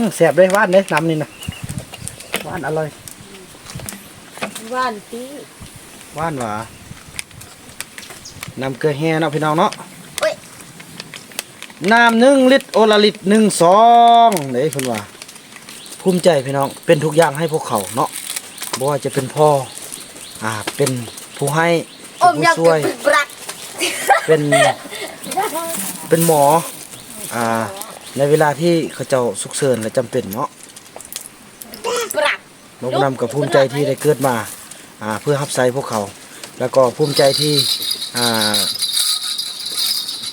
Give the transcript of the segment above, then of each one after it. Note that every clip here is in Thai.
มแซ่บเลยหวานเลยน้ำนี่นะหวานอร่อยว่านตีหวานหวาน้ำเกลือแห้เนาะพี่น้องเนาะน้ำหนึ่งลิตรโอละลิตรหนึ่งสองเด้เพิ่นว่า ภูมิใจพี่น้องเป็นทุกอย่างให้พวกเขาเนาะบ่ว่าจะเป็นพ่ออ่าเป็นผู้ให้อเป็นมผู้ยังช่วยเป็นปรักเป็นเป็นหมออ่า ในเวลาที่เขาเจ้าสุกเสริญและจำเป็นเนาะปรักนกนำกับภูมิใจที่ได้เกิดมาอ่าเพื่อรับใช้พวกเขา แล้วก็ภูมิใจที่อ่า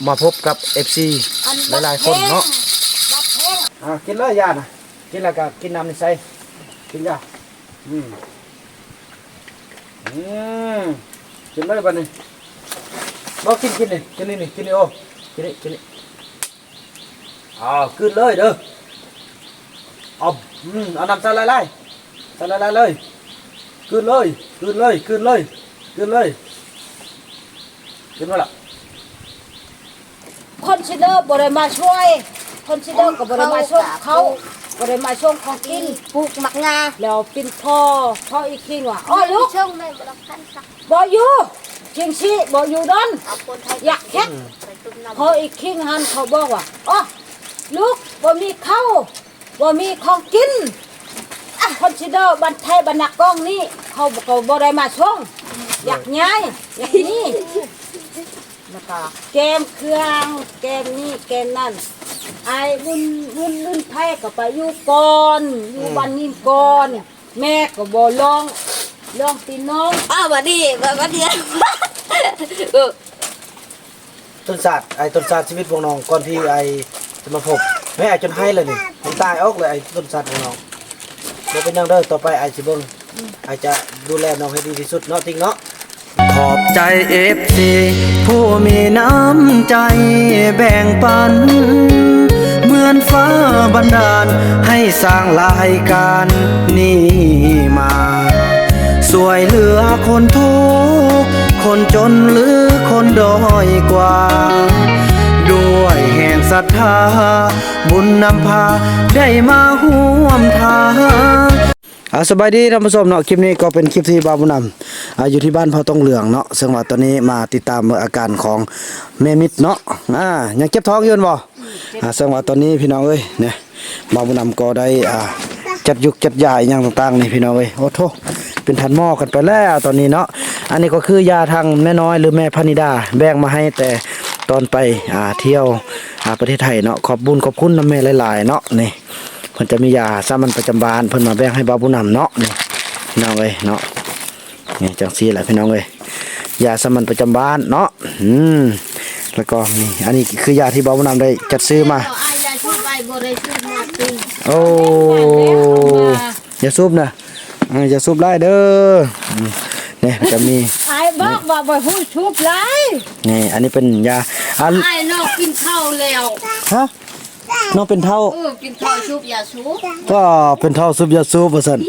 มาพบกับ FC หลายๆคนเนาะบัดแห้งอ่ากินเลยยานะกินแล้วก็กินน้ำในใส่กินยาอืมอืมกินเลยบัดนี้บอกกินกินนี่กินนี่นี่กินนี่โอ้กินนี่กินนี่ อ้าวกินเลยเด้อเอาอืมเอาน้ำใส่ไล่ๆใส่ไล่ๆเลยกินเลยกินเลยกินเลยกินเลยกินมาละคอนซิเดอร์บริมาช่วยคอนซิเดอร์กับบริมาช่วยเขาบริมาช่วยของกินปลูกหมักงาแล้วปินพ่อพ่ออีกทีว่าอ๋อลูกช่องไม่บลักพันสักบ่อยู่เชียงชีบ่อยู่ดอนเอาคนไทยอยากแค่ไปตุ้มน้ำพออีกคิงหันเขาบอกว่าอ๋อ ลูกบ่มีข้าวบ่มีของกินคอนซิเดอร์บันไทยบันนักกล้องนี่เขาเขาบ่ได้มาช่องอยากย้ายอย่างนี้แล้วก็แกมเครื่องแกมนี่แกมนั่นไอ้บุญบุญรุ่นไทยก็ไปอยู่ก่อนอยู่บ้านนี้ก่อนแม่ก็บ่ลองลองตีน้องอ้าวบัดนี้บัดนี้เออต้นศาสตร์ไอ้ต้นศาสตร์ชีวิตพวกน้องก่อนที่ไอ้ จะมาพบแม่อ้จจนให้เลยนี่มันตายออกเลยไอ้ต้นศาสตร์ของน้องเดี๋ยวเป็นยังเด้อต่อไปไอ้สิเบิ่งไอ้จะดูแลน้องให้ดีที่สุดเนาะจริงเนาะขอบใจเอฟซีผู้มีน้ำใจแบ่งปัน เหมือนฟ้าบันดาล ให้สร้างรายการนี้มาสวยเหลือคนทุกคนจนหรือคนด้อยกว่า ศรัทธา บุญนำพาได้มาห่วมทางอาสบายดีท่านผู้ชมเนาะคลิปนี้ก็เป็นคลิปที่บาบุญนำอาอยู่ที่บ้านเผาตองเหลืองเนาะซึ่งว่าตอนนี้มาติดตามอาการของแม่มิตรเนาะอ่ายังเจ็บท้องอยู่บ่อ่าซึ่งว่าตอนนี้พี่น้องเอ้ยเนี่ยบาบุญนำก็ได้อ่าจัดยุกจัดยาอหย่างต่างๆนี่พี่น้องเอ้ยโอ้โถเป็นทันหม้อกันไปแล้วตอนนี้เนาะอันนี้ก็คือยาทางแม่น้อยหรือแม่พนิดาแบ่งมาให้แต่ ตอนไปอ่าเที่ยวอ่าประเทศไทยเนาะขอบบุญขอบคุณน้ำแม่หลายๆเนาะนี่เพิ่นจะมียาสามัญประจำบานเพิ่นมาแบ่งให้บาบุญนำเนาะนี่พี่น้องเอ้ยเนาะนี่จังซี่แหละพี่น้องเอ้ยยาสามัญประจำบ้านเนาะอืมแล้วก็นี่อันนี้คือยาที่บาบุญนำได้จัดซื้อมาเอาไอ้ยาช่วยไปบริสุทธิ์มาตีโอ้อย่าสูบนะอ่าอย่าสูบไล่เด้ออืมนี่มันจะมีไอ้บอกว่าบ่ฮู้ชุบหลายนี่อันนี้เป็นยา อะไอ้นอกกินข้าวแล้วฮะน้องเป็นเท่าเออกินข้าวชุบยาสูบก็เป็นเท่าซุปยาสูบว่าซั่น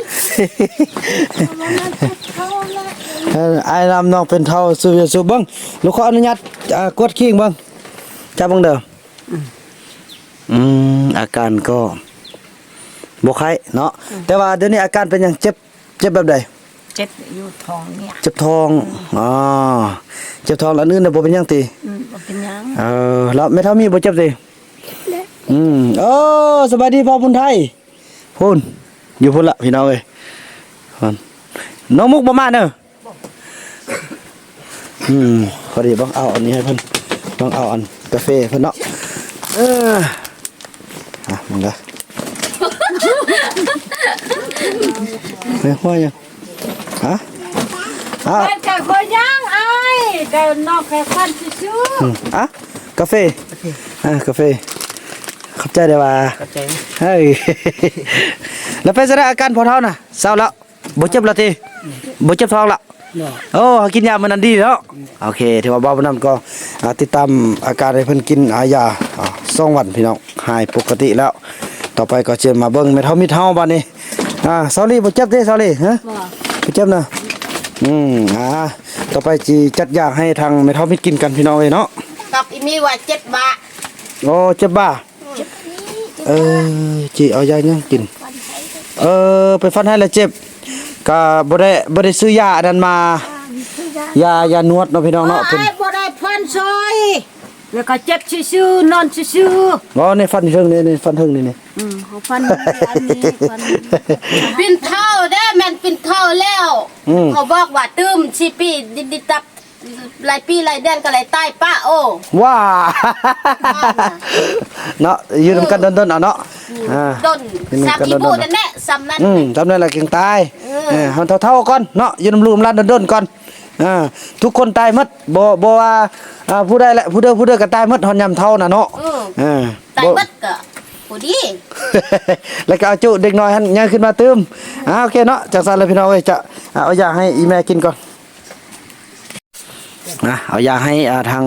เออไอ้นำน้องเป็นเท่าสูบยาสูบเบิ่งลูกขออนุญาตอ่ากดคิงเบิ่งจับเบิ่งเด้อออืมอาการก็บ่ไข้เนาะแต่ว่าเดี๋ยวนี้อาการเป็นหยังเจ็บเจ็บแบบใด เจ็บอยู่ท้องเนี่ยเจ็บท้องอ๋อเจ็บท้องแล้วอันอื่นน่ะบ่เป็นหยังติอืมบ่เป็นหยังเออแล้วแม่เท่ามีบ่เจ็บติอืมโอ้สบายดีพ่อบุญไทยพุ่นอยู่พุ่นละพี่น้องเอ้ยพุ่นน้องมุกบ่มาเด้ออืมพอดีบ่เอาอันนี้ให้เพิ่นต้องเอาอันกาแฟเพิ่นเนาะเอออะมึงละเฮ้ยว่ายัง ฮะอะไอ้ไก่คนยังไอ้ไก่นอกไก่ควันซื่ออืมอะกาแฟอะกาแฟขอบใจเด้อว่าเข้าใจไหมเฮ้ยแล้วเป็นไงอาการพอเท่าน่ะเศร้าแล้วบ่เจ็บแล้วทีบ่เจ็บท้องละโอ้กินยามันนันดีแล้วโอเคถือว่าเบาบ่นำก็อ่าติดตามอาการให้เพิ่นกินอายาอ่าสองวันพี่น้องหายปกติแล้ว ต่อไปก็จะมาเบิ่งแม่เท่ามีเท่าบัดนี้อ่าซอรี่บ่เจ็บเด้ซอรี่ฮะบ่ เจ็บนะอืมอ่าต่อไปสิจัดยาให้ทางแม่เท่ามีกินกันพี่น้องเอ้ยเนาะกับอีมีว่าเจ็ดบาทโอ้เจ็บบ่าเออจีเอายายังกิน เออไปฟันให้แล้วเจ็บก็บ่ได้บ่ได้ซื้อยาอันนั้นมายายานวดเนาะพี่น้องเนาะเป็นไอ้บ่ได้พันซอย แล้วก็เจ็บซื่อๆนอนซื่อบ่ในฟันเทิงนี่นี่ฟันเทิงนี่นี่ๆอืมเขาพันอันนี้พันปินเท่าได้แม่นปินเท่าแล้ว อืมเขาบอกว่าตื้มชีปีดิดิตับหลายปีหลายเดือนก็หลายใต้ป้าโอ้ว้าเนาะอยู่นำกันดนๆเอาเนาะอ่า ดนเป็นสามกันอีดนๆบูนั่นแหละซ้ำนั้น อืมจำได้ละเก่งตายเออ เออมันเท่าๆก่อนเนาะอยู่นำลูกนำหลานดนๆก่อน อ่าทุกคนตายหมดบ่บ่ว่าอ่าผู้ใดแหละผู้เด้อผู้เด้อก็ตายหมดฮอนยำเท่าน่ะเนาะเออเออตายบ่ เบัดก็ผู้ดี แล้วก็เอาจุเด็กน้อยหันย่างขึ้นมาเติมอ่าโอเคเนาะจากสันเลยพี่น้องเอ้ยจะอ่าเอายาให้อีแม่กินก่อนนะเอายาให้อ่าทาง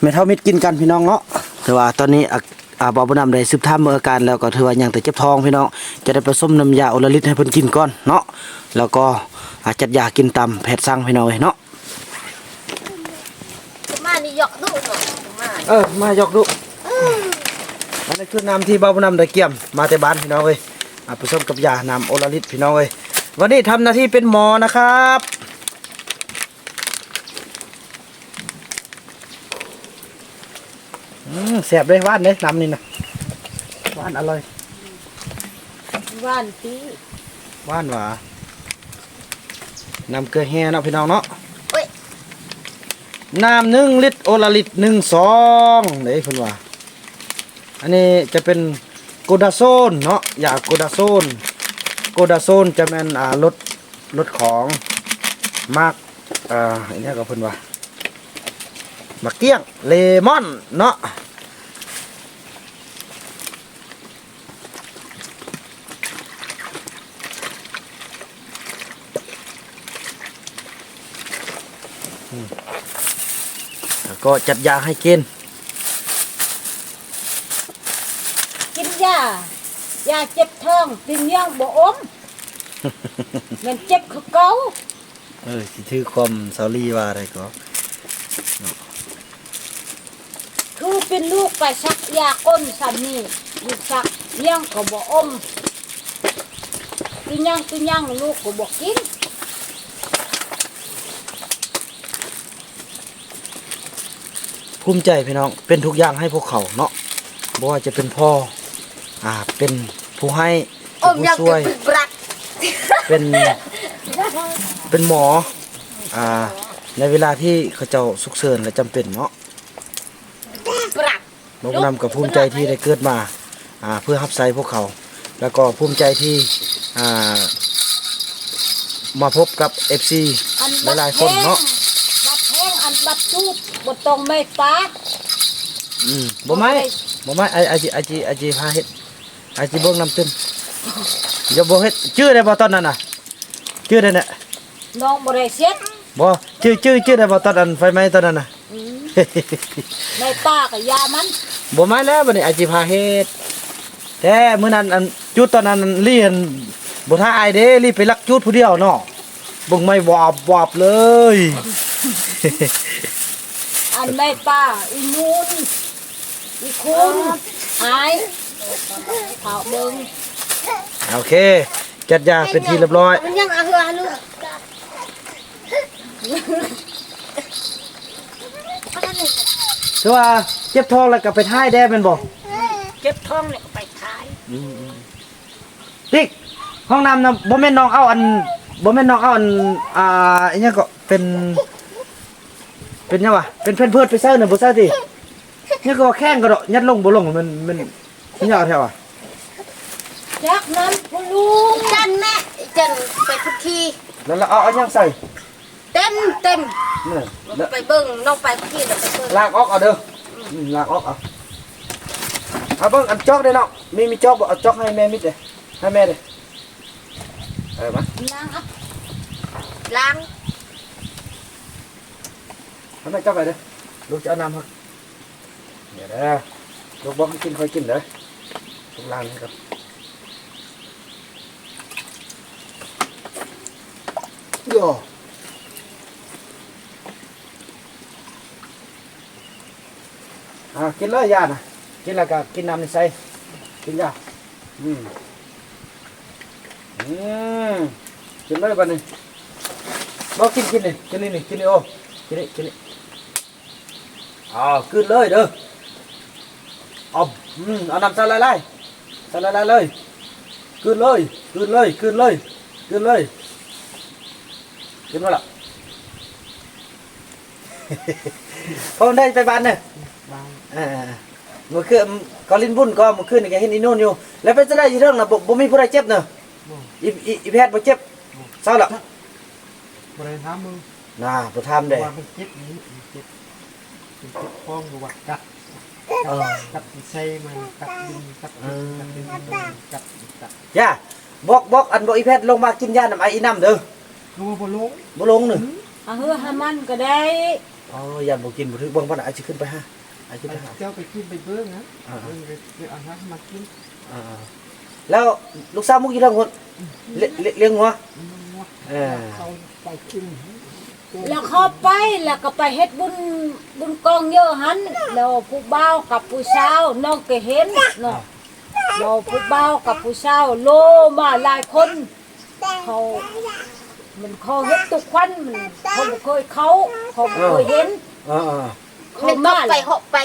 แม่เท่ามิดกินกันพี่น้องเนาะถือว่าตอนนี้อะ อ่าบอบุนำได้สืบท่ามเมื่ออาการแล้วก็ถือว่ายังแต่เจ็บท้องพี่น้องจะได้ผสมน้ำยาโอลาลิตให้เพิ่นกินก่อนเนาะแล้วก็อาจัดยากินตามแพทย์สั่งพี่น้องเอ้ยเนาะมานี่ยอกดูหน่อยมาเออมายกดูอันนี้คือน้ำที่บาบุนำได้เกี่ยมมาแต่บ้านพี่น้องเอ้ยอ่าผสมกับยาน้ำโอลาลิตพี่น้องเอ้ยวันนี้ทำหน้าที่เป็นหมอนะครับ อืม แสบเลยหว่านเลยน้ำนี่นะหว่านอร่อยว่านตีหว่านหวาน้ำเกลือแห้เนาะพี่น้องเนาะเอ้ยน้ำหนึ่งลิตรโอละลิตรหนึ่งสองเด้เพิ่นว่าอันนี้จะเป็นโกดาโซนเนาะยาโกดาโซนโกดาโซนจะแม่นอ่าลดลดของมากอ่าอันนี้ก็เพิ่นว่า มาเกี้ยง เลมอน เนาะแล้วก็จัดยาให้กิน กินยายาเจ็บท้องกินยังบ่อมมันเจ็บคือเก่าเออสิถือความสาลีว่าอะไรก็ คือเป็นลูกไปซักยาก้นสันนี่ลูกซักยังก็บ่อมกินยังกินยังลูกก็บ่กินภูมิใจพี่น้องเป็นทุกอย่างให้พวกเขาเนาะบ่ว่าจะเป็นพ่ออ่าเป็นผู้ให้อเป็นมผู้ยังช่วยเป็นบรักเป็นเป็นหมออ่าในเวลาที่เขาเจ้าสุกเสริญและจำเป็นเนาะบรัก นกนำกับภูมิใจที่ได้เกิดมาอ่าเพื่อรับใช้พวกเขา แล้วก็ภูมิใจที่อ่ามาพบกับ FC อันหลายๆคนเนาะบัดแห้งอันบัดจูบบ่ต้องไม่ปากอืมบ่ไหมบ่ไหมไอไอจีไอจีไอจีพาเฮ็ดไอจีเบิ่งน้ำตึ้นอย่าบ่เฮ็ดชื่อได้บ่ตอนนั้นน่ะชื่อได้น่ะน้องบ่ได้เช็ดบ่ชื่อชื่อชื่อได้บ่ตอนนั้นไฟไหม้ตอนนั้นน่ะอืมไม่ปากก็ยามัน บ่ไหม้แล้วบัดนี้ไอจีพาเฮ็ดแต่มื้อนั้นอันจุดตอนนั้นเรียนบ่ท่าอายเด้รีบไปลักจุดผู้เดียวเนาะเบิ่งไม่วาบวาบเลย อันไม่ป้าอีนูนอีคุณอายเอาเบิ่งโอเค จัดยาเป็นที่เรียบร้อย มันยังเอาเหือลูก ถือว่าเจ็บท้องแล้วก็ไปท่ายแด้แม่นบ่เจ็บท้องเนี่ยก็ไปขายติ๊กห้องน้ำนะบ่แม่นน้องเอาอันบ่แม่นน้องเอาอันอ่าอีหยังก็เป็นเป็นหยังวะเป็นเพิ่นเพิดไปเซอร์น่ะบ่เซอร์ตินี่ก็ว่าแข้งก็ดอกยัดลงบ่ลงมันมันมันยาวแท้ว่ะจากนั้นคุณลุงจันแม่จันไปทุกทีแล้วเราเอาเอาหยังใส่ เต็มเต็มนี่แล้วไปเบิ่งน้องไปทุกทีแล้วไปเบิ่งลากออกเอาเด้ออืมลากออกเอาเอาเบิ่งอันจอกได้เนาะมีมีจอกบ่เอาจอกให้แม่มิดเด้ให้แม่เด้เออมานางอะล้างให้แม่จอกไปเด้อลูกจะเอาน้ำครับเดี๋ยวเด้อลูกบอกให้กินค่อยกินเด้อลูกล้างนี่ครับโย่ อ่ากินเลยยานะกินแล้วก็กินน้ำในใส่กินจ้ะอืมอืมกินเลยบัดนี้บ่กินกินนี่กินนี่นี่กินนี่โอ้กินนี่กินนี่อ่าขึ้นเลยเด้อเอาอืมเอาน้ำใส่ไล่ๆใส่ไล่ๆเลยขึ้นเลยขึ้นเลยขึ้นเลยขึ้นเลยกินมาละพอได้ไอ่าเมื่อคืนก็ลินบุญก็เมื่อคืนนี่ก็เห็นอีโน่นอยู่ แล้วเป็นจะได้อยี่เรื่องนะบ่บ่มีผู้ใดเจ็บเนอะอีอีอีแพทย์บ่เจ็บเศร้าละบริเวณท้ามึงน่าบ่ทำเด้ว่ามันเจ็บนี้มันเจ็บมันเจ็บฟ้องอยู่ว่ากัดเออกัดใส่มันกัดดินกัดดินกัดดินกัดกัดย่าบอกบอกอันบอกอีแพทย์ลงมากินยาน้ำไออีน้ำเด้อลงมาบนลงบ่ลงหนึ่งเอาเฮือให้มันก็ได้อ๋อยานบ่กินบ่ถึกเบิ่งบ่น่ะอาจสิขึ้นไปหา อาจสิไปหาเจ้าไปกินไปเบิ้งนะอ่าเบิ้งไปไปเอาน้ำมากินอ่าแล้วลูกสาวมุกอีเรื่องคนเลี้ยเลี้ยเลี้ยงหัวมันมัวเออเอาไปกินแล้วเข้าไปแล้วก็ไปเฮ็ดบุญบุญกองเยอะหันแล้วผู้บ่าวกับผู้สาวน้องก็เห็นเนาะแล้วผู้บ่าวกับผู้สาวโลมาหลายคนเขามันเขาเฮ็ดตุกควันมันเขาบ่เคยเขาเขาบ่เคยเห็น อ่าเขามันมาไปเหาะไป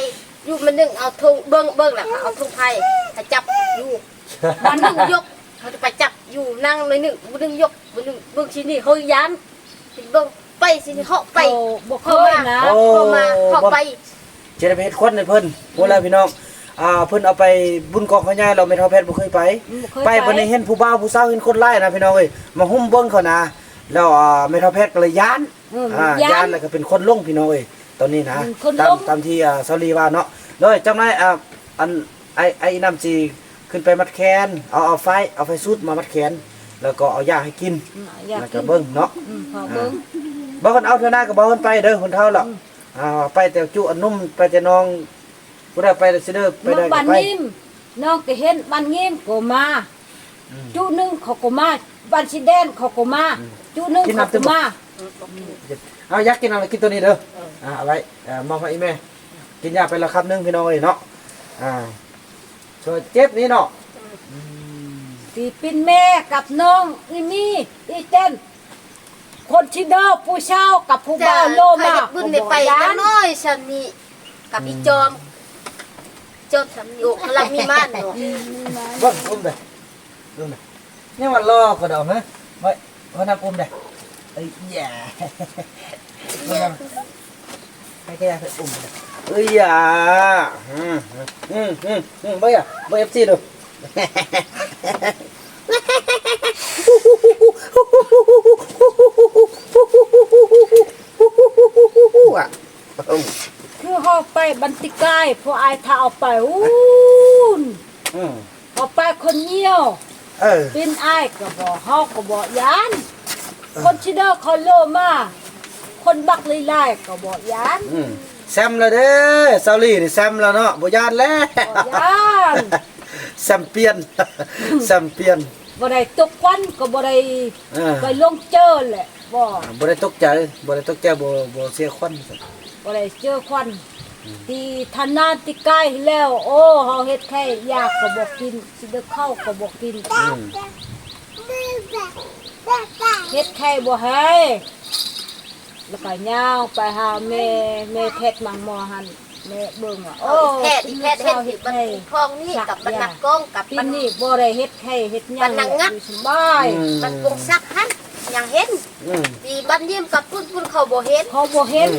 อยู่มันนึงเอาธงเบิ้งเบิ้งแหละค่ะเอาธงไทยถ้าจับอยู่ๆวันหนึงยกเขาจะไปจับอยู่นั่งเลยหนึ่งวันหนึงยกวันหนึงเบิ้งชิ้นนี่เขาย้านเบิ้งไปสิเหาะไปเขาบ่เคเข้ายมานะโอ้เข้ามาเข้าไปจะได้ไปเฮ็ดควันให้เพิ่นพวกเราพี่น้องอ่าเพิ่นเอาไปบุญกองขยายเราไม่เท่าแพทย์บ่เคยไปบ่เคยไปบ่ได้เห็นผู้บ่าวผู้สาวเห็นคนไล่นะพี่น้องเอ้ยมาหุ้มเบิ่งเขานะแล้วอ่าไม่เท่าแพทย์ก็เลยย้านเอออ่าย้านย้านแล้วก็เป็นคนลงพี่น้องเอ้ย ตอนนี้นะเป็นคนตาลมงตามที่อ่าซาลีว่าเนาะโดยจำได้อ่าอันไอไอ้น้ำจีขึ้นไปมัดแขนเอาเอาไฟเอาไฟสุดมามัดแขน แล้วก็เอายาให้กินอยากแล้วกิก็นเบิ่งเนาะ อืมพอเบิ่งบ่คนเอาเท่าหน้าก็บ่คนไปเด้อคนเท่าหรอกอ่าไปแต่จุอันนุ่มไปแต่น้องผู้ใดไปสิเด้อไปน้อได้งก็บันไปยิ้มน้องก็เห็นบันยิ้มก็มาจูหนึงเขาก็มาบันสิแดนเขาก็มาจูหนึงเขาก็มา เอายักษ์กินอะไรกินตัวนี้เด้ออ่าเอาไว้อ่ามองให้อีแม่กินยาไปและคำหนึงพี่น้องเอ้ยเนาะอ่าช่วยเจ็บนี่เนาะสิเป็นแม่กับน้องอีมี่อีเต้นคนที่เด้อผู้เช่ากับผู้บ่าวโลมาใครจะบุญได้ไปบ่กัย้านนน้อยฉันนี่กับอีจอมจอมสำนิโอกลังมีม่านเนาะเบิ่งอุ้มเด้ออุ้มเด้อนี่มันรอก็ดอกนะไว้ไว้นับอุ้มเด้อ เอ้ยแย่ไว้นับให้แกไปอุ้มเด้อเอ้ยอย่าอืมอืมอืมอืมบ่อย่าบ่ FC ดูอะคือเฮาไปบันติกายพออายถ้าเอาไปอู้นอืมเอาไปคนเหี่ยวเออเป็นอายก็บ่เฮาก็บ่ยาน คนที่เด้อเขาโลมา คนบักลีลายก็บ่ยานอืมแซมแล้วเด้อซาลี่นี่แซมแล้วเนาะบ่ยานแล้วบ่ยานแซมเปียนแซมเปียนบ่ได้ตกควันก็บ่ได้เออไปลงเจอแหละบ่บ่ได้ตกใจบ่ได้ตกใจบ่บ่เสียควันบ่ได้เจอควันที่ธนาติใกล้แล้ว โอ้เฮาเฮ็ดแค่ยากก็บ่กินสิได้เข้าก็บ่กิน อืมเฮ็ดแค่บ่ให้แล้วก็ย่างไปหาแม่แม่เพชรมังมอหันแม่เบิ่งว่าโอ้แพทย์อีแพทย์เฮ็ดเฮ็ดบันทึกทองนี่กับบรรณักกล้องกับปีบรรนี้บ่ได้เฮ็ดแค่เฮ็ดหยังบันนังงัดอยู่สบายบรรกงซักหันยังเห็นอืมปีบันเยี่ยมกับพุ่นพุ่นเขาบ่เห็นเขาบ่เห็น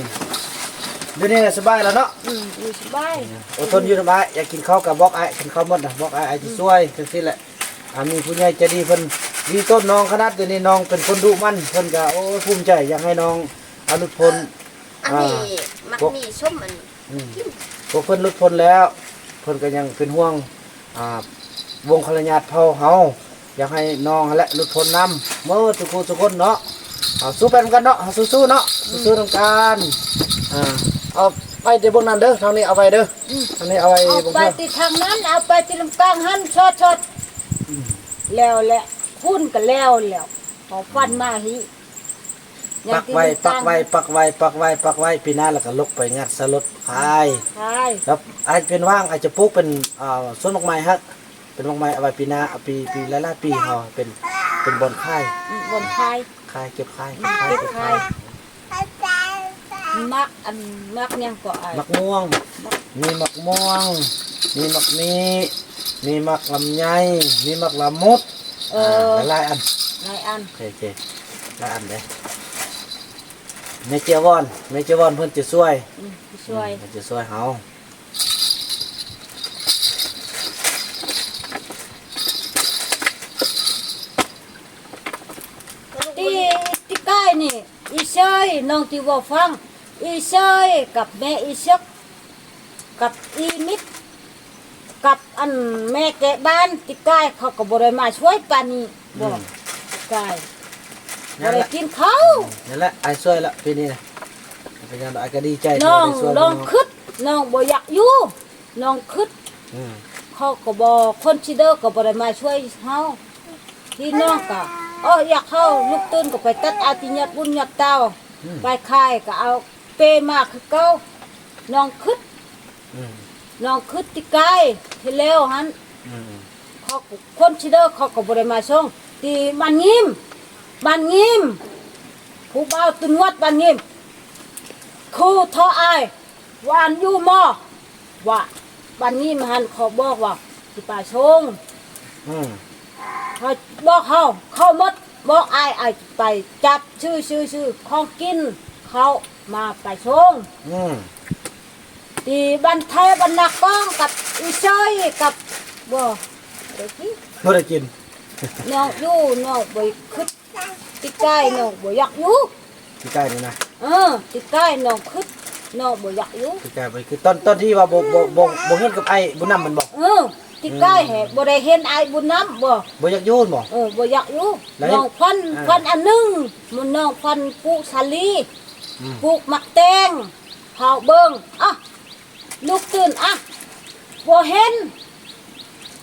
เดี๋ยวนี้น่ะสบายแล้วเนาะอืมอยู่สบายอดทนอยู่นะบ้ายอยากกินข้าวกับบอกไอ้กินข้าวหมดนะบอกไอ้ไอ้ที่ช่วยจังซี่แหละอ่ามีผู้ใหญ่ใจดีเพิ่น มีต้นน้องขนาดเดี๋ยวนี้น้องเป็นคนดุมันเพิ่นก็โอ้ภูมิใจอยากให้น้องอนุพล อันนี้มันมีส้มมันอืมพวกเพิ่นหลุดพ้นแล้ว เพิ่นก็ยังเป็นห่วงอ่าวงคลญาติเผ่าเฮาอยากให้น้องและหลุดพ้นนำเมื่อทุกคนทุกคนเนาะเอาสู้ไปนำกันเนาะเอาสู้ๆเนาะสู้ๆนำกันอ่าเอาไปเดี๋ยวบนนั้นเด้อทางนี้เอาไปเด้ออทางนี้เอาไปเอาบนไปเพื่อนที่ทางนั้นเอาไปที่ลำกลางหันชดชดแล้วแหละ พุ่นก็แล้วแล้วเอาฟันมาหิปักไว้ปักไว้ปักไว้ปักไว้ปักไว้ปีหน้าแล้วก็ลกไปงัดสลดพายใช่แล้วอาจเป็นว่างอาจจะปลูกเป็นอ่าสวนดอกไม้ฮะเป็นมักไม้เอาไว้ปีหน้าเอาปีปีหลายๆปีเฮาเป็นเป็นบอนค่ายบนคายค่ายเก็บค่ายเก็บคายมักอันมักยังก็ไอ้มักม่วง มีมักม่วง มีมักมีมีมักลำไยมีมักละมุด เออหลายๆอันหลายอันโอเคโอเคหลายอันเด้เมเจวอนเมเจวอ กล้นี่อีเชยน้องที่ว่าฟังอีเชยกับแม่อีเชกกับอีมิดกับอันแม่แกะบ้านที่ใกล้เขาก็บ่ได้มาช่วยปานนี้บ่ที่ใกล้บ่นั่นได้แหละกินข้าวนั่นแหละไอ้ช่วยละปีนี้นะเป็นยังไงไอ้ก็ดีใจที่น้องได้ช่วยลองน้องคิดน้องบ่อยากอยู่น้องคิดอืมเขาก็บอกคนชิเดอร์ก็บ่ได้มาช่วยเฮาพี่น้องก็เอออยากเข้าลุกตื่นก็ไปตัดอาติญาตบุญญาติเต้าอืมไปคายก็เอาเปมาคือเก่าน้องคึดอืม น้องคึดที่กายที่แล้วหันอืมเขาก็คนชิเดอร์เขาก็บ่ได้มาส่งที่บ้านงิมบ้านงิมผู้บ่าวตุนวัดบ้านงิมครูทออายหวานอยู่มอว่าบ้านงิมหันเขาบอกว่าสิป่าชงอืมเขาบอกเขาเขาหมดบอกอายอายไปจับชื่อชื่อชื่อของกินเขามาไปชง อืมตีบันไทยบันนักก้องกับอีเชยกับบ่เด็กนี่บ่ได้กินน้องอยู่น้องบ่คึดติใกล้น้องบ่อยากอยู่ที่ใกล้นี่นะเออติใกล้น้องคึดน้องบ่อยากอยู่ที่ใกล้ไปคื ล้แห่บ่ได้เห็นอายบุญน้ำบ่บ่อยากโยู่นบ่เออบ่อยากอยู่แล้วน้องพันอ่าพันอันหนึงมันน้องพันปุสาลีอืมปลูกมักแตงเผาเบิงอะลุกตื่นอะบ่เห็น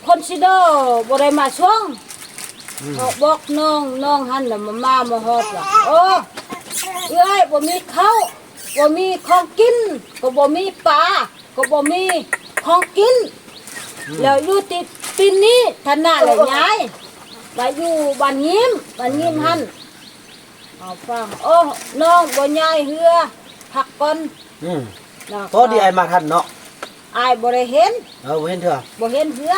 คนซิเดอร์บ่ได้มาช่วงอืมเขาบอกน้องน้องหันน่ะมามามาฮอดว่าโอ้เอ้ยบ่มีข้าวบ่มีของกิน ก็บ่มีปลาก็บ่มีของกิน แล้วอยู่ติดปีนนี้ท่านน่ะเลยยายไปอยู่บ้านยิ้มบ้านยิ้มหันเอาฟังโอ้น้องบ่ยายเหือพักก่อน อืม แล้วพอดีไอ้มาทันเนาะอายบ่ได้เห็นเออบ่เห็นเถอะบ่เห็นเหือ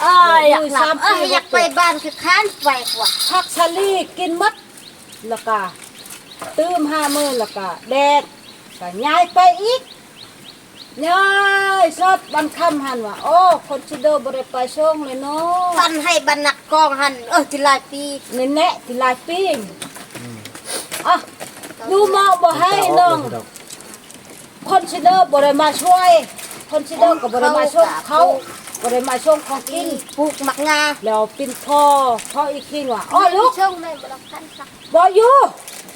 เอ้ยอยากหลับเอ้ยอยากไปบ้านคือค้านไปกว่าพักชะลีกินหมดแล้วก็ตื้มห้ามื้อแล้วก็แดดก็ย้ายไปอีกย้ายสดบันค่ำหันว่าโอ้คนสิเดอบ่ได้ไปส่งเลยเนาะปันให้บรรณักกองหันเออที่หลายปีนี่แนะที่หลายปีอะดูหมอบ่ให้น้อง คนชิเดอร์บริมาช่วยคนชิเดอร์ก็บริมาช่วยเขาบริมาช่วยของกิกินนปลูกมักงาแล้วปินพ่อพ่ออีกทีว่าอ๋อลูกช่องเลยบรคันสักบ่อยู่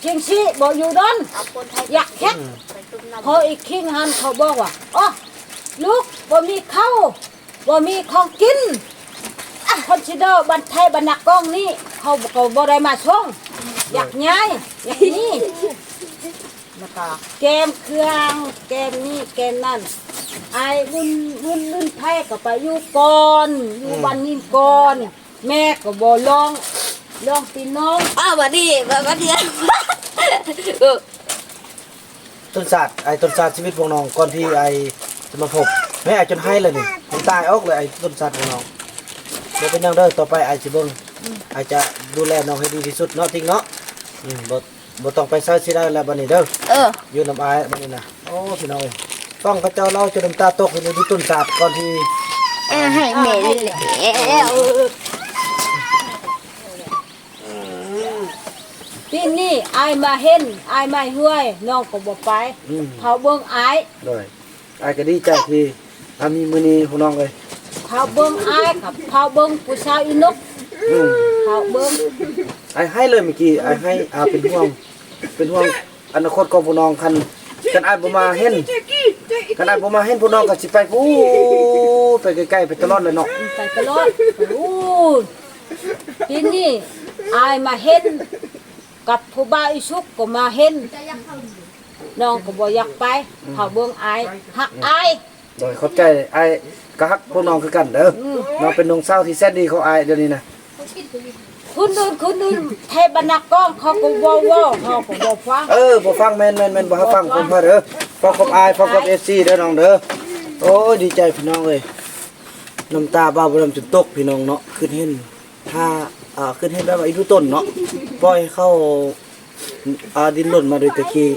เชียงชีบ่อยู่ดอนเอาคนไทยอยากเฮ็ดไปตุ้มน้ำพออีกคิงหันเขาบอกว่าอ๋อลูกบ่มีข้าวบ่มีของกินอะคนชิเดอร์บันไทยบันนักกล้องนี่เขาก็บ่ได้มาช่วงอยากย้ายอยากนี้ แล้วก็แกมเครื่องแกมนี่แกมนั่นไอ้บุญบุญลื่นไพ่ก็ไปอยู่ก่อนอยู่บ้านนี้ก่อนแม่ก็บ่ลองลองตีน้องอ้าววันนี้วันนี้ต้นศาสตร์ไอ้ต้นศาสตร์ชีวิตพวกน้องก่อนที่ไอ้จะมาพบแม่ไอ้จนให้เลยนี่มันตายออกเลยไอ้ต้นศาสตร์ของน้องเดี๋ยวเป็นยังเด้อต่อไปไอ้สิเบิ่งไอ้จะดูแลน้องให้ดีที่สุดเนาะจริงเนาะอืมบ่ บ่ต้องไปเศร้าสิได้แล้วบัดนี้เด้อเออ อยู่น้ำอายบัดนี้นะโอ้พี่น้องเอ้ยฟังพระเจ้าเล่าจนน้ำตาตกอยู่ในที่ต้นศาสตร์ก่อนที่เออให้แม่เลยแหละเออปีนี้อายมาเห็นอายมาห้วยน้องก็บ่ไปอืมเขาเบิ่งอายเลยไอ้ก็ดีใจที่อามีมื้อนี้พวกน้องเอ้ยเขาเบิ่งอายกับเขาเบิ่งผู้ชายอีนกอืม เขาเบิ่งไอ้ให้เลยเมื่อกี้ไอ้ให้อาเป็นห่วง เป็นห่วงอนาคตของพวกน้องคันคันไอ้บ่มาเห็นคันไอ้บ่มาเห็นพวกน้องก็สิไปพูดไปใกล้ๆไปตลอดเลยเนาะไปตลอดอู้ปีนี้อายมาเห็น กับผู้บ่าวอีชุกก็มาเห็นน้องก็บ่อยากไปเขาเบิ่งอายหักอายโดยเข้าใจไอ้กะฮักพวกน้องคือกันเด้ออน้องเป็นน้องสาวที่แสนดีของไอ้เดี๋ยวนี้นะ คุณอื่นคุณอื่นเทบรรณากล้องเขาก็ว่าว่าเขาก็บ่ฟังเออบ่ฟังแม่นแม่นแม่นบ่ฮับฟังผมพาเด้อฟังกับอายฟังกับ FC เด้อน้องเด้อโอ้ยดีใจพี่น้องเอ้ยน้ำตาบ้าบ่ดำจนตกพี่น้องเนาะขึ้นเห็นถ้าอ่าขึ้นเห็นแบบว่าอีดูต้นเนาะปล่อยให้เข้าอ่าดินหล่นมาโดยตะกี้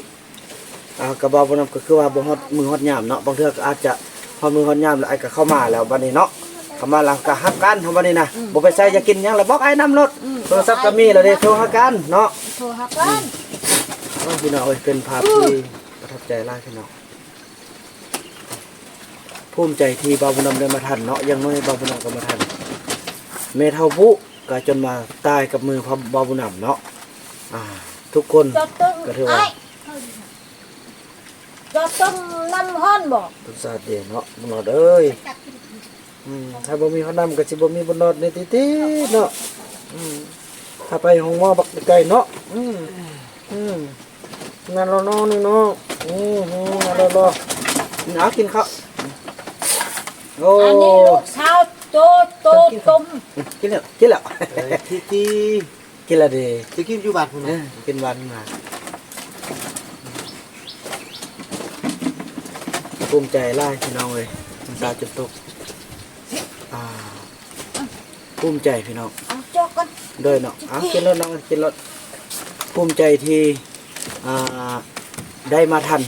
อ่ากระบาบ่นำก็คือว่าบ่ฮอดมือฮอดยามเนาะบางเทื่อก็อาจจะฮอดมือฮอดยามแล้วไอ้ก็เข้ามาแล้วบัดนี้เนาะ เข้ามาหลังก็ฮักกันเฮาบัดนี้นะบ่ไปใส่จะกินหยังแล้วบอกไอ้น้ำรถโทรศัพท์ก็มีแล้วเด้โทรหากันเนาะโทรหากันอ้าวพี่น้องเอ้ยเป็นภาพที่ประทับใจหลายพี่น้องภูมิใจที่บาวบุญนำได้มาทันเนาะอยังน้อยบาวบุญนำก็มาทันเมเท่าผู้ก็จนมาตายกับมือพระบาวบุญนำเนาะอ่า ทุกคนจะต้องก็ถือว่าไอ้จะต้องนำห้อนบอกตุสาดเดเนาะบุญนอดเอ้ย อืมถ้าบ่มีเขานำก็สิบ่มีบุญนอดในติติเนาะอืมถ้าไปห้องหมอบักไก่เนาะอืมอืมงานเราเนาะนี่เนาะอืมอืมงานเรารอหากินข้าวโอ้อันนี้ลูกสาวโตโตต้มกินแล้วกินแล้วที่ที่กินแล้วเด้ที่กินอยู่บ้านพุ่นเออกินวันมาภูมิใจไล่พี่น้องเลยน้ำตาจุดตก ภูมิใจพี่น้องเอาจอกกันเดินเนาะอะกินรถน้องกินรถภูมิใจที่อ่าได้มาทัน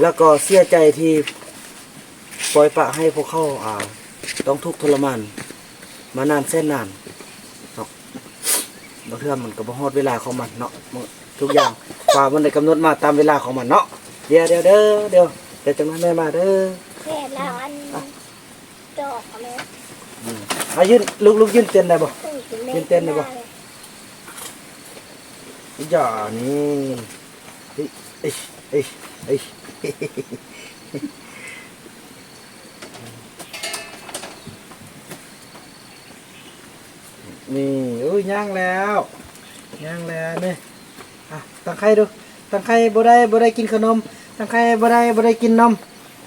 แล้วก็เสียใจที่ปล่อยปละให้พวกเขาอ่าต้องทุกข์ทรมาน มานานแสนนานเนาะบางเทื่อมันก็บ่ฮอดเวลาของมันเนาะมันทุกอย่างฝ่ามันได้กำหนดมาตามเวลาของมันเนาะเดี๋ยวเดี๋ยวเด้อเดี๋ยวเดี๋ยวจังนั้นแม่มาเด้อแค่แล้วอันจอกเลย อายืนลูกลูกยืนเต้นได้บ่ยืนเต้นได้ปะอย่านี่เฮ้ยเอ้ยเอ้ยเอ้ยนี่โอ้ยย่างแล้วย่างแล้วนี่อะตั้งไข่ดูตั้งไข่บ่ได้บ่ได้กินขนมตั้งไข่บ่ได้บ่ได้กินนม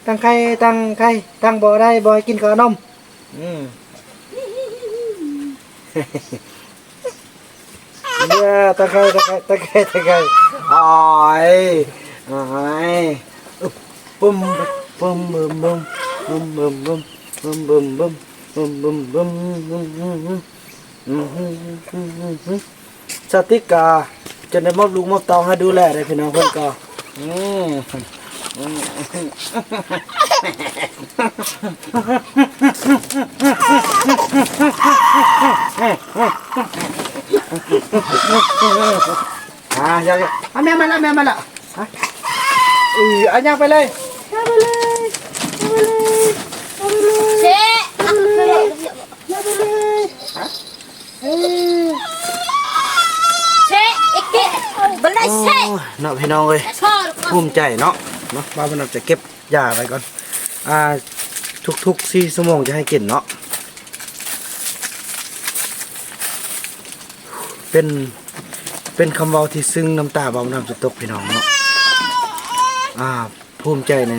ตั้งไข่ตั้งไข่ตั้งบ่ได้บ่ให้กินขนมอืม เนี่ยตะไคร้ตะไคร้ตะไคร้ตะไคร้อ้ายอ้ายอึ๊บปุ้มปุ้มบึ้มบึมบึมบึมบึมบึมบึมบึมบึมบึมบึมบึมบึมบึมอืมฮึ่มฮึ่มฮึ่มฮึ่มฮึ่มสติกาจะได้มอบลูกมอบเตาให้ดูแลได้พี่น้องเพื่อนก็อืม อืมอ่าอย่าอะแม่มาแล้วแม่มาแล้วอะอืออันยังไปเลยย่าไปเลยย่าไปเลยย่าไปเลยเช่ย่าไปเลยฮะเอ้ยเช่อีกทีบันไดเช่โอ้ยเนาะพี่น้องเอ้ยชอบภูมิใจเนาะ เนาะบ้านเราจะเก็บยาไว้ก่อน อ่า ทุกๆสี่ชั่วโมงจะให้กินเนาะ เป็น เป็นคำเว้าที่ซึ้งน้ำตาเบาน้ำจะตกพี่น้องเนาะ อ่า ภูมิใจใน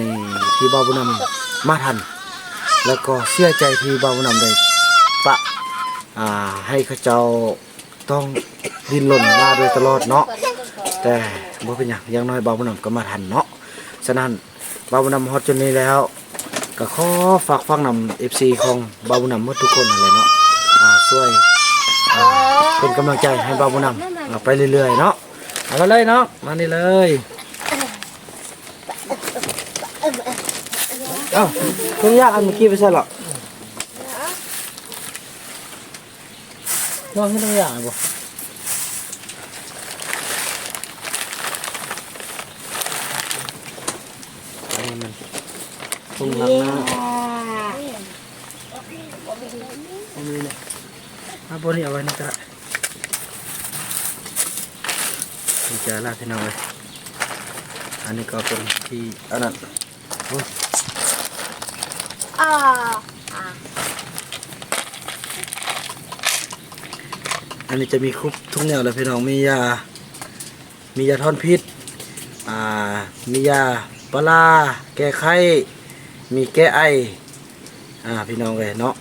ที่เบาบุญนำมาทัน แล้วก็เสียใจที่เบาบุญนำได้ปะ อ่า ให้เขาเจ้าต้องดิ้นรนมาโดยตลอดเนาะแต่บ่เป็นหยังอย่างน้อยบ่าวบุญนำก็มาทันเนาะ ฉะนั้นบาบุญนำฮอดจนนี้แล้วก็ขอฝากฟังนำ FC ของบาบุญนำหมดทุกคนนั่นแหละเนาะอ่าช่วยอ่าเป็นกำลังใจให้บาบุญนำอ่าไปเรื่อยๆเนาะเอามาเลยเนาะมานี่เลยเอ้าคุณยากอันเมื่อกี้ไปใช่หรอน้องที่ต้องยากบ่ อันนี้ มันตรงหลังหน้าอันนี้เนี่ยเอาบนนี้เอาไว้นี่ก็ได้นี่จะลาดพี่น้องเลยอันนี้ก็เป็นที่อันนั้นโอ้ยอ่าอันนี้จะมีครบทุกแนวเลยพี่น้องมียา มียาทอนพิษ อ่า มียาป ลาร้าแก้ไข้มีแก้ไอ อ่า พี่น้องเลยเนาะ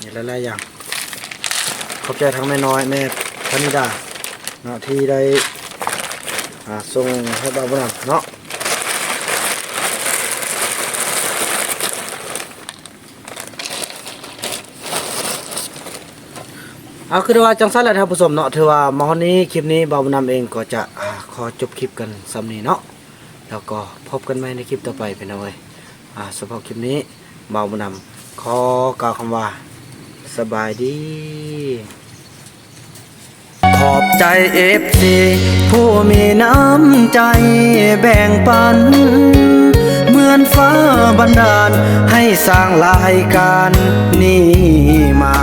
นี่หลายๆอย่าง ขอบใจทั้งแม่น้อยแม่พนิดาเนาะที่ได้อ่าส่งให้บ่าวบุญนำเนาะเอาคือว่าจังสั้นแหละท่านผู้ชมเนาะถือว่ามาวันนี้คลิปนี้บ่าวบุญนำเองก็จะอขอจบคลิปกันสำนีเนาะ แล้วก็พบกันใหม่ในคลิปต่อไปเป็นเอาไว้อ่าสำหรับคลิปนี้เบาบุญนำขอกล่าวคำว่า สบายดี ขอบใจเอฟซีผู้มีน้ำใจแบ่งปัน เหมือนฟ้าบันดาล ให้สร้างรายการนี้มา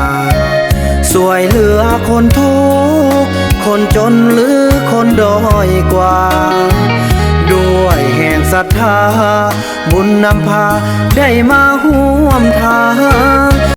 สวยเหลือคนทุกข์คนจนหรือคนด้อยกว่า ด้วยแห่งศรัทธา บุญนำพาได้มาห่วมทาง